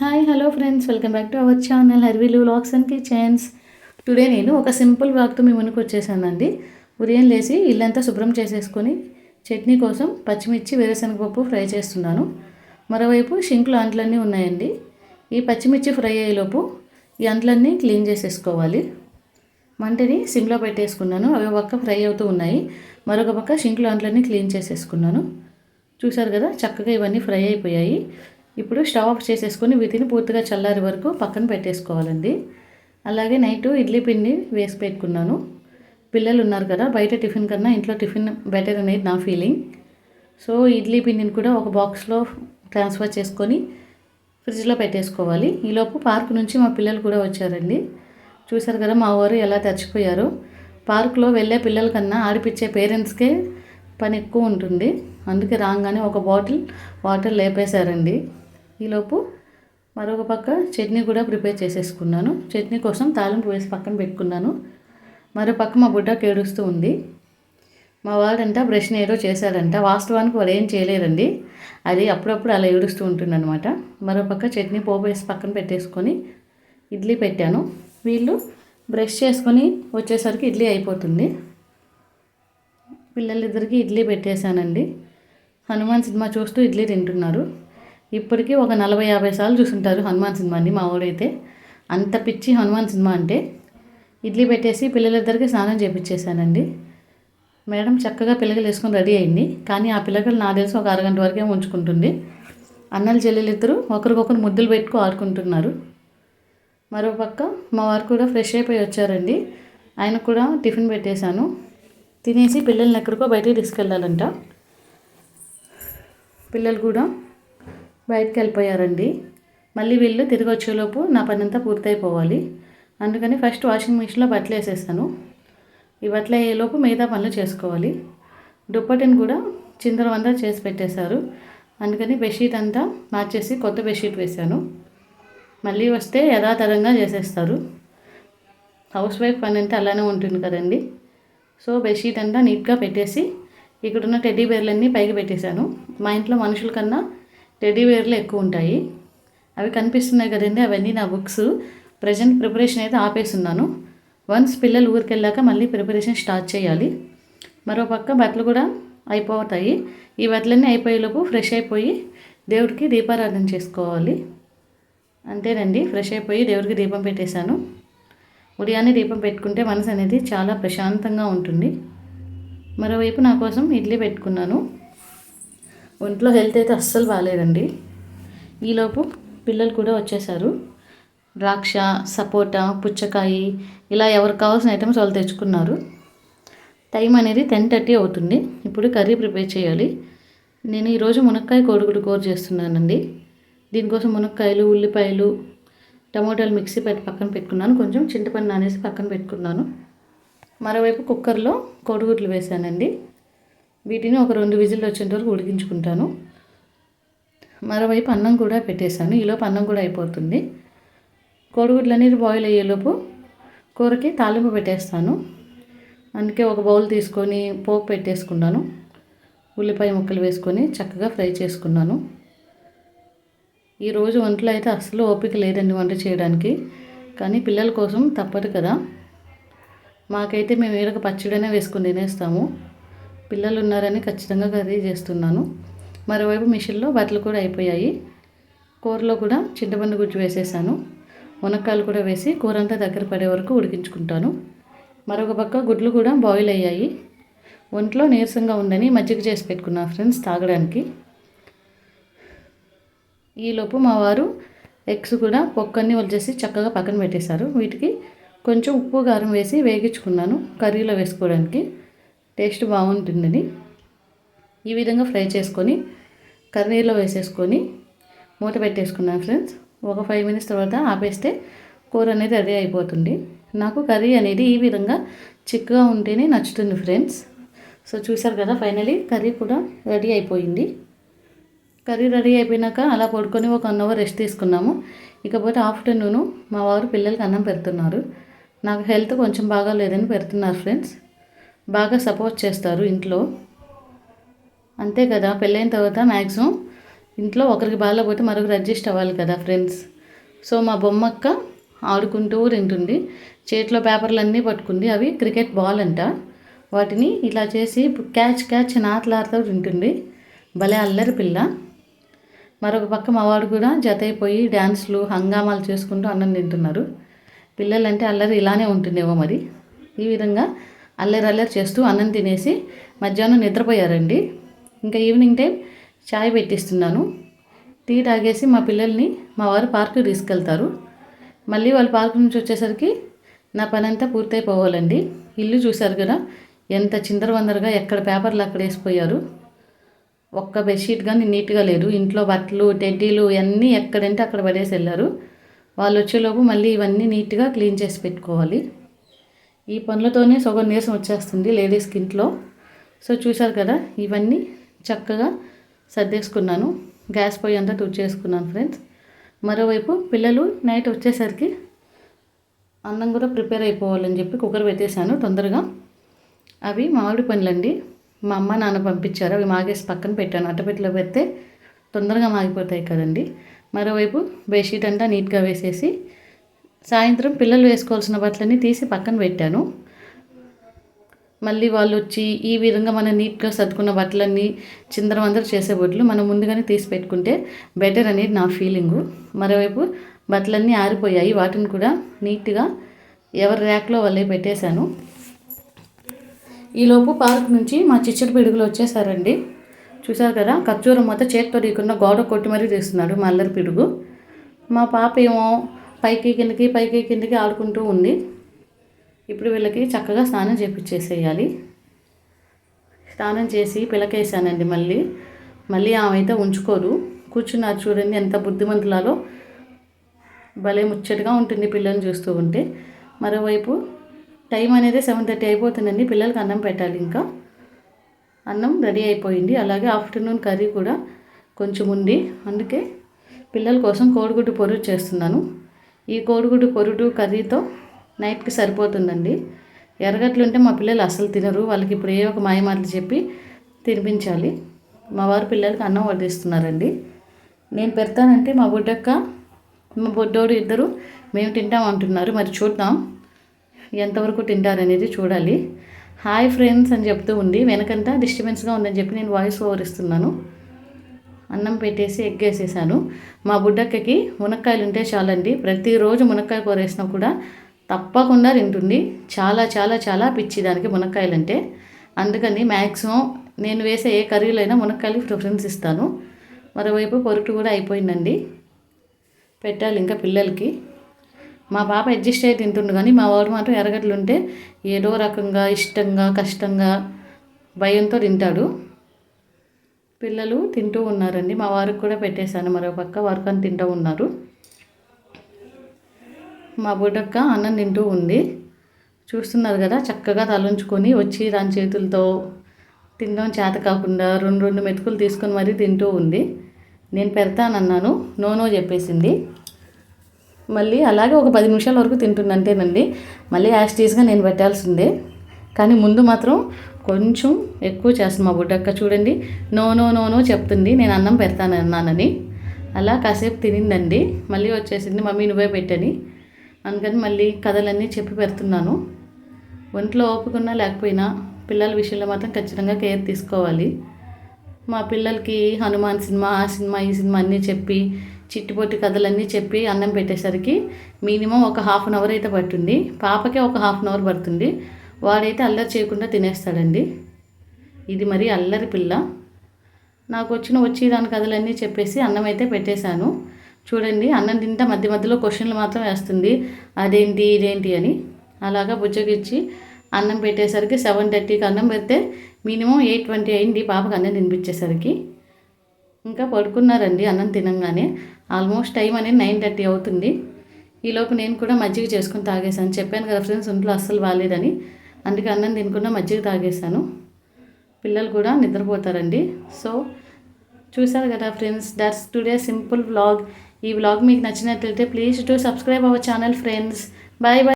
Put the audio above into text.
Hi hello friends welcome back to our channel హర్వీలు vlogs and kitchens today నేను ఒక simple వాక్తో మీ ముందుకు వచ్చేసానండి. ఉదయం లేచి ఇల్లంతా శుభ్రం చేసేసుకొని చట్నీ కోసం పచ్చిమిర్చి వేరుశనగపప్పు ఫ్రై చేస్తున్నాను. మరోవైపు షింకులు అంట్లన్నీ ఉన్నాయండి. ఈ పచ్చిమిర్చి ఫ్రై అయ్యేలోపు ఈ అంట్లన్నీ క్లీన్ చేసేసుకోవాలి. మంటని సిమ్లో పెట్టేసుకున్నాను. అవి ఒక పక్క ఫ్రై అవుతూ ఉన్నాయి. మరొక పక్క షింకులు అంట్లన్నీ క్లీన్ చేసేసుకున్నాను. చూసారు కదా చక్కగా ఇవన్నీ ఫ్రై అయిపోయాయి. ఇప్పుడు స్టవ్ ఆఫ్ చేసేసుకొని వీటిని పూర్తిగా చల్లారి వరకు పక్కన పెట్టేసుకోవాలండి. అలాగే నైట్ ఇడ్లీ పిండి వేసి పెట్టుకున్నాను. పిల్లలు ఉన్నారు కదా బయట టిఫిన్ కన్నా ఇంట్లో టిఫిన్ బెటర్ అనేది నా ఫీలింగ్. సో ఇడ్లీ పిండిని కూడా ఒక బాక్స్లో ట్రాన్స్ఫర్ చేసుకొని ఫ్రిడ్జ్లో పెట్టేసుకోవాలి. ఈలోపు పార్క్ నుంచి మా పిల్లలు కూడా వచ్చారండి. చూసారు కదా మా వారు ఎలా తెచ్చిపోయారు పార్క్లో వెళ్ళే పిల్లల కన్నా ఆడిపించే పేరెంట్స్కే పని ఎక్కువ ఉంటుంది. అందుకే రాగానే ఒక బాటిల్ వాటర్ లేపేశారండి. ఈలోపు మరొక పక్క చట్నీ కూడా ప్రిపేర్ చేసేసుకున్నాను. చట్నీ కోసం తాలింపు వేసి పక్కన పెట్టుకున్నాను. మరో పక్క మా బుడ్డకి ఏడుస్తూ ఉంది. మా వాడంట బ్రష్ని ఏదో చేశాడంట. వాస్తవానికి వాడు ఏం చేయలేరండి. అది అప్పుడప్పుడు అలా ఏడుస్తూ ఉంటుందన్నమాట. మరో పక్క చట్నీ పోపు వేసి పక్కన పెట్టేసుకొని ఇడ్లీ పెట్టాను. వీళ్ళు బ్రష్ చేసుకొని వచ్చేసరికి ఇడ్లీ అయిపోతుంది. పిల్లలిద్దరికి ఇడ్లీ పెట్టేశానండి. హనుమాన్ సినిమా చూస్తూ ఇడ్లీ తింటున్నారు. ఇప్పటికీ ఒక నలభై యాభై సార్లు చూసుంటారు హనుమాన్ సినిమాని మా ఊడైతే అంత పిచ్చి హనుమాన్ సినిమా అంటే ఇడ్లీ పెట్టేసి పిల్లలిద్దరికి స్నానం చేపించేశానండి మేడం చక్కగా పిల్లలు వేసుకొని రెడీ అయింది. కానీ ఆ పిల్లలు నా తెలిసి ఒక అరగంట వరకే ఉంచుకుంటుంది. అన్నలు చెల్లెలిద్దరూ ఒకరికొకరు ముద్దులు పెట్టుకు ఆడుకుంటున్నారు. మరో పక్క మా వారు కూడా ఫ్రెష్ అయిపోయి వచ్చారండి. ఆయనకు కూడా టిఫిన్ పెట్టేశాను. తినేసి పిల్లల్ని ఎక్కడికో బయటికి తీసుకెళ్ళాలంట పిల్లలు కూడా బయటకు వెళ్ళిపోయారండి మళ్ళీ వీళ్ళు తిరిగి వచ్చేలోపు నా పని అంతా పూర్తయిపోవాలి. అందుకని ఫస్ట్ వాషింగ్ మిషన్లో బట్టలు వేసేస్తాను ఈ బట్టలు అయ్యేలోపు మిగతా పనులు చేసుకోవాలి. దుప్పటిని కూడా చిందరవందర చేసి పెట్టేశారు. అందుకని బెడ్షీట్ అంతా మార్చేసి కొత్త బెడ్షీట్ వేశాను. మళ్ళీ వస్తే యథాతథంగా చేసేస్తారు. హౌస్ వైఫ్ పని అంటే అలానే ఉంటుంది కదండి. సో బెడ్షీట్ అంతా నీట్గా పెట్టేసి ఇక్కడున్న టెడ్డీ బేర్లన్నీ పైకి పెట్టేశాను. మా ఇంట్లో మనుషుల కన్నా టెడీవేర్లు ఎక్కువ ఉంటాయి అవి కనిపిస్తున్నాయి కదండి అవన్నీ నా బుక్స్. ప్రజెంట్ ప్రిపరేషన్ అయితే ఆపేస్తున్నాను. వన్స్ పిల్లలు ఊరికి వెళ్ళాక మళ్ళీ ప్రిపరేషన్ స్టార్ట్ చేయాలి. మరో పక్క బట్టలు కూడా అయిపోతాయి. ఈ బట్టలన్నీ అయిపోయేలోపు ఫ్రెష్ అయిపోయి దేవుడికి దీపారాధన చేసుకోవాలి. అంతేనండి ఫ్రెష్ అయిపోయి దేవుడికి దీపం పెట్టేశాను. ఉదయాన్నే దీపం పెట్టుకుంటే మనసు అనేది చాలా ప్రశాంతంగా ఉంటుంది. మరోవైపు నా కోసం ఇడ్లీ పెట్టుకున్నాను. ఒంట్లో హెల్త్ అయితే అస్సలు బాగాలేదండి. ఈలోపు పిల్లలు కూడా వచ్చేసారు. ద్రాక్ష సపోటా పుచ్చకాయ ఇలా ఎవరికి కావాల్సిన ఐటమ్స్ వాళ్ళు తెచ్చుకున్నారు. టైం అనేది టెన్ థర్టీ అవుతుంది. ఇప్పుడు కర్రీ ప్రిపేర్ చేయాలి. నేను ఈరోజు మునక్కాయ కోడిగుడు కూర చేస్తున్నానండి. దీనికోసం మునక్కాయలు ఉల్లిపాయలు టమోటాలు మిక్సీ పెట్టి పక్కన పెట్టుకున్నాను. కొంచెం చింతపండు నానేసి పక్కన పెట్టుకున్నాను. మరోవైపు కుక్కర్లో కోడిగుడ్లు వేసానండి వీటిని ఒక రెండు విజిల్లు వచ్చేంత వరకు ఉడికించుకుంటాను. మరోవైపు అన్నం కూడా పెట్టేశాను. ఈలోపు అన్నం కూడా అయిపోతుంది. కోడిగుడ్లు అనేది బాయిల్ అయ్యేలోపు కూరకి తాలింపు పెట్టేస్తాను. అందుకే ఒక బౌల్ తీసుకొని పోపు పెట్టేసుకున్నాను. ఉల్లిపాయ ముక్కలు వేసుకొని చక్కగా ఫ్రై చేసుకున్నాను. ఈరోజు వంటలు అయితే అస్సలు ఓపిక లేదండి వంట చేయడానికి. కానీ పిల్లల కోసం తప్పదు కదా. మాకైతే మేము ఏడొక పచ్చడినే వేసుకొని తినేస్తాము. పిల్లలు ఉన్నారని ఖచ్చితంగా కర్రీ చేస్తున్నాను. మరోవైపు మిషన్లో బట్టలు కూడా అయిపోయాయి. కూరలో కూడా చింతపండు గుజ్జు వేసేసాను. మునక్కాయలు కూడా వేసి కూర అంతా దగ్గర పడే వరకు ఉడికించుకుంటాను. మరొక పక్క గుడ్లు కూడా బాయిల్ అయ్యాయి. ఒంట్లో నీరసంగా ఉందని మజ్జిగ చేసి పెట్టుకున్నా ఫ్రెండ్స్ తాగడానికి. ఈలోపు మా వారు ఎగ్స్ కూడా పొక్కన్ని వలిచేసి చక్కగా పక్కన పెట్టేశారు. వీటికి కొంచెం ఉప్పు కారం వేసి వేగించుకున్నాను కర్రీలో వేసుకోవడానికి. టేస్ట్ బాగుంటుందని ఈ విధంగా ఫ్రై చేసుకొని కర్రీలో వేసేసుకొని మూత పెట్టేసుకున్నాను ఫ్రెండ్స్. ఒక ఫైవ్ మినిట్స్ తర్వాత ఆపేస్తే కూర అనేది రెడీ అయిపోతుంది. నాకు కర్రీ అనేది ఈ విధంగా చిక్కగా ఉంటేనే నచ్చుతుంది ఫ్రెండ్స్. సో చూసారు కదా ఫైనలీ కర్రీ కూడా రెడీ అయిపోయింది. కర్రీ రెడీ అయిపోయినాక అలా పడుకొని ఒక వన్ అవర్ రెస్ట్ తీసుకున్నాము. ఇకపోతే ఆఫ్టర్నూను మా వారు పిల్లలకి అన్నం పెడుతున్నారు. నాకు హెల్త్ కొంచెం బాగాలేదని పెడుతున్నారు ఫ్రెండ్స్. బాగా సపోర్ట్ చేస్తారు ఇంట్లో. అంతే కదా పెళ్ళైన తర్వాత మ్యాక్సిమం ఇంట్లో ఒకరికి బాగాలేకపోతే మరొకరు అడ్జస్ట్ అవ్వాలి కదా ఫ్రెండ్స్ సో మా బొమ్మక్క ఆడుకుంటూ తింటుంది. చేతిలో పేపర్లు అన్నీ పట్టుకుంది. అవి క్రికెట్ బాల్ అంట. వాటిని ఇలా చేసి క్యాచ్ క్యాచ్ నాతలాడుతూ తింటుంది. భలే అల్లరి పిల్ల. మరొక పక్క మా వాడు కూడా జత అయిపోయి డ్యాన్స్లు హంగామాలు చేసుకుంటూ అన్నం తింటున్నారు. పిల్లలంటే అల్లరి ఇలానే ఉంటుందేమో మరి. ఈ విధంగా అల్లరి అల్లరి చేస్తూ అన్నం తినేసి మధ్యాహ్నం నిద్రపోయారండి. ఇంకా ఈవినింగ్ టైం చాయ్ పెట్టిస్తున్నాను. టీ తాగేసి మా పిల్లల్ని మా వారు పార్కు తీసుకెళ్తారు. మళ్ళీ వాళ్ళు పార్క్ నుంచి వచ్చేసరికి నా పని అంతా పూర్తయిపోవాలండి. ఇల్లు చూశారు కదా ఎంత చిందరవందరగా ఎక్కడ పేపర్లు అక్కడ వేసిపోయారు. ఒక్క బెడ్షీట్ కానీ నీట్గా లేదు. ఇంట్లో బట్టలు టెడ్డీలు ఇవన్నీ ఎక్కడంటే అక్కడ పడేసి వెళ్ళారు. వాళ్ళు వచ్చేలోపు మళ్ళీ ఇవన్నీ నీట్గా క్లీన్ చేసి పెట్టుకోవాలి. ఈ పనులతోనే సగం నీరసం వచ్చేస్తుంది లేడీస్కి ఇంట్లో సో చూశారు కదా ఇవన్నీ చక్కగా సర్దేసుకున్నాను. గ్యాస్ పొయ్యి అంతా తుడిచేసుకున్నాను ఫ్రెండ్స్. మరోవైపు పిల్లలు నైట్ వచ్చేసరికి అన్నం కూడా ప్రిపేర్ అయిపోవాలని చెప్పి కుక్కర్ పెట్టేశాను తొందరగా. అవి మామిడి పండ్లండి. మా అమ్మ నాన్న పంపించారు. అవి మాగేసి పక్కన పెట్టాను. అట్టపెట్టిలో పెడితే తొందరగా మాగిపోతాయి కదండి. మరోవైపు బెడ్షీట్ అంతా నీట్గా వేసేసి సాయంత్రం పిల్లలు వేసుకోవాల్సిన బట్టలన్నీ తీసి పక్కన పెట్టాను. మళ్ళీ వాళ్ళు వచ్చి ఈ విధంగా మనం నీట్గా సర్దుకున్న బట్టలన్నీ చిందరవందర చేసే బొట్లు మనం ముందుగానే తీసి పెట్టుకుంటే బెటర్ అనేది నా ఫీలింగు. మరోవైపు బట్టలన్నీ ఆరిపోయాయి. వాటిని కూడా నీట్గా ఎవరి ర్యాక్లో వాళ్ళే పెట్టేశాను. ఈలోపు పార్క్ నుంచి మా చిచ్చడి పిడుగులు వచ్చేసారండి. చూసారు కదా ఖర్చూరం మొత్తం చేతితో రీకున్న గోడ కొట్టి మరీ తీస్తున్నాడు మా అల్లరి పిడుగు. మా పాప ఏమో పైకి కిందకి పైకి కిందకి ఆడుకుంటూ ఉంది. ఇప్పుడు వీళ్ళకి చక్కగా స్నానం చేపించేసేయాలి స్నానం చేసి పిలకేసానండి మళ్ళీ. మళ్ళీ ఆమె అయితే ఉంచుకోదు. కూర్చున్నారు చూడండి ఎంత బుద్ధిమంతులాలో. భలే ముచ్చటగా ఉంటుంది పిల్లల్ని చూస్తూ ఉంటే. మరోవైపు టైం అనేది సెవెన్ థర్టీ అయిపోతుందండి. పిల్లలకి అన్నం పెట్టాలి ఇంకా. అన్నం రెడీ అయిపోయింది. అలాగే ఆఫ్టర్నూన్ కర్రీ కూడా కొంచెం ఉంది. అందుకే పిల్లల కోసం కోడిగుడ్డు పొరుగు చేస్తున్నాను. ఈ కోడిగుడ్డు పొరుడు కర్రీతో నైట్కి సరిపోతుందండి. ఎర్రగడ్డలు ఉంటే మా పిల్లలు అసలు తినరు. వాళ్ళకి ఇప్పుడు ఏ ఒక మాయమాటలు చెప్పి తినిపించాలి. మా వారు పిల్లలకి అన్నం వడ్డిస్తున్నారండి. నేను పెడతానంటే మా బుడ్డక్క మా బొడ్డోడు ఇద్దరు మేము తింటామంటున్నారు మరి చూద్దాం ఎంతవరకు తింటారనేది చూడాలి. హాయ్ ఫ్రెండ్స్ అని చెప్తూ ఉంది. వెనకంతా డిస్టర్బెన్స్గా ఉందని చెప్పి నేను వాయిస్ ఓవర్ ఇస్తున్నాను. అన్నం పెట్టేసి ఎగ్ వేసేసాను మా బుడ్డక్కకి మునక్కాయలు ఉంటే చాలండి. ప్రతిరోజు మునక్కాయ కూర వేసినా కూడా తప్పకుండా తింటుంది. చాలా చాలా చాలా పిచ్చి దానికి మునక్కాయలు అంటే అందుకని మ్యాక్సిమం నేను వేసే ఏ కర్రీలో అయినా ప్రిఫరెన్స్ ఇస్తాను. మరోవైపు పొరుటు కూడా అయిపోయిందండి. పెట్టాలి ఇంకా పిల్లలకి. మా పాప అడ్జస్ట్ అయ్యి తింటుండు కానీ మా వాడు మాత్రం ఎర్రగడ్డలు ఉంటే ఏదో రకంగా ఇష్టంగా కష్టంగా భయంతో తింటాడు. పిల్లలు తింటూ ఉన్నారండి. మా వారికి కూడా పెట్టేశాను. మరో పక్క వారికి అని తింటూ ఉన్నారు. మా బుడ్డక్క అన్నం తింటూ ఉంది. చూస్తున్నారు కదా చక్కగా తలంచుకొని వచ్చి దాని చేతులతో తినడం చేత కాకుండా రెండు రెండు మెతుకులు తీసుకొని మరీ తింటూ ఉంది. నేను పెడతానన్నాను. నోనో చెప్పేసింది. మళ్ళీ అలాగే ఒక పది నిమిషాల వరకు తింటుందంటేనండి. మళ్ళీ యాస్టీస్గా నేను పెట్టాల్సిందే. కానీ ముందు మాత్రం కొంచెం ఎక్కువ చేస్తుంది మా బుడ్డక్క చూడండి. నో నో నో నో చెప్తుంది. నేను అన్నం పెడతాను అన్నానని. అలా కాసేపు తినిందండి. మళ్ళీ వచ్చేసింది మమ్మీ నువ్వే పెట్టని. అందుకని మళ్ళీ కథలన్నీ చెప్పి పెడుతున్నాను. ఒంట్లో ఓపుకున్నా లేకపోయినా పిల్లల విషయంలో మాత్రం ఖచ్చితంగా కేర్ తీసుకోవాలి. మా పిల్లలకి హనుమాన్ సినిమా ఆ సినిమా ఈ సినిమా అన్నీ చెప్పి చిట్టుపొట్టి కథలన్నీ చెప్పి అన్నం పెట్టేసరికి మినిమం ఒక హాఫ్ అన్ అవర్ అయితే పడుతుంది పాపకే ఒక హాఫ్ అన్ అవర్ పడుతుంది. వాడైతే అల్లరి చేయకుండా తినేస్తాడండి. ఇది మరి అల్లరి పిల్ల. నాకు వచ్చిన వచ్చి దాని కథలన్నీ చెప్పేసి అన్నం అయితే పెట్టేశాను. చూడండి అన్నం తింటా మధ్య మధ్యలో క్వశ్చన్లు మాత్రం వేస్తుంది. అదేంటి ఇదేంటి అని. అలాగా బుజ్జగిచ్చి అన్నం పెట్టేసరికి సెవెన్ థర్టీకి అన్నం పెడితే మినిమం ఎయిట్ ట్వంటీ అయింది పాపకు అన్నం తినిపించేసరికి. ఇంకా పడుకున్నారండి అన్నం తినంగానే. ఆల్మోస్ట్ టైం అనేది నైన్ థర్టీ అవుతుంది. ఈలోపు నేను కూడా మజ్జిగ చేసుకుని తాగేశాను. చెప్పాను కదా ఫ్రెండ్స్ ఒంట్లో అస్సలు బాగాలేదని. అందుకే అన్నం తినకుండా మజ్జిగ తాగేశాను. పిల్లలు కూడా నిద్రపోతారండి. సో చూసారు కదా friends that's today simple vlog. ఈ వ్లాగ్ మీకు నచ్చినట్లయితే please to subscribe our channel friends. Bye bye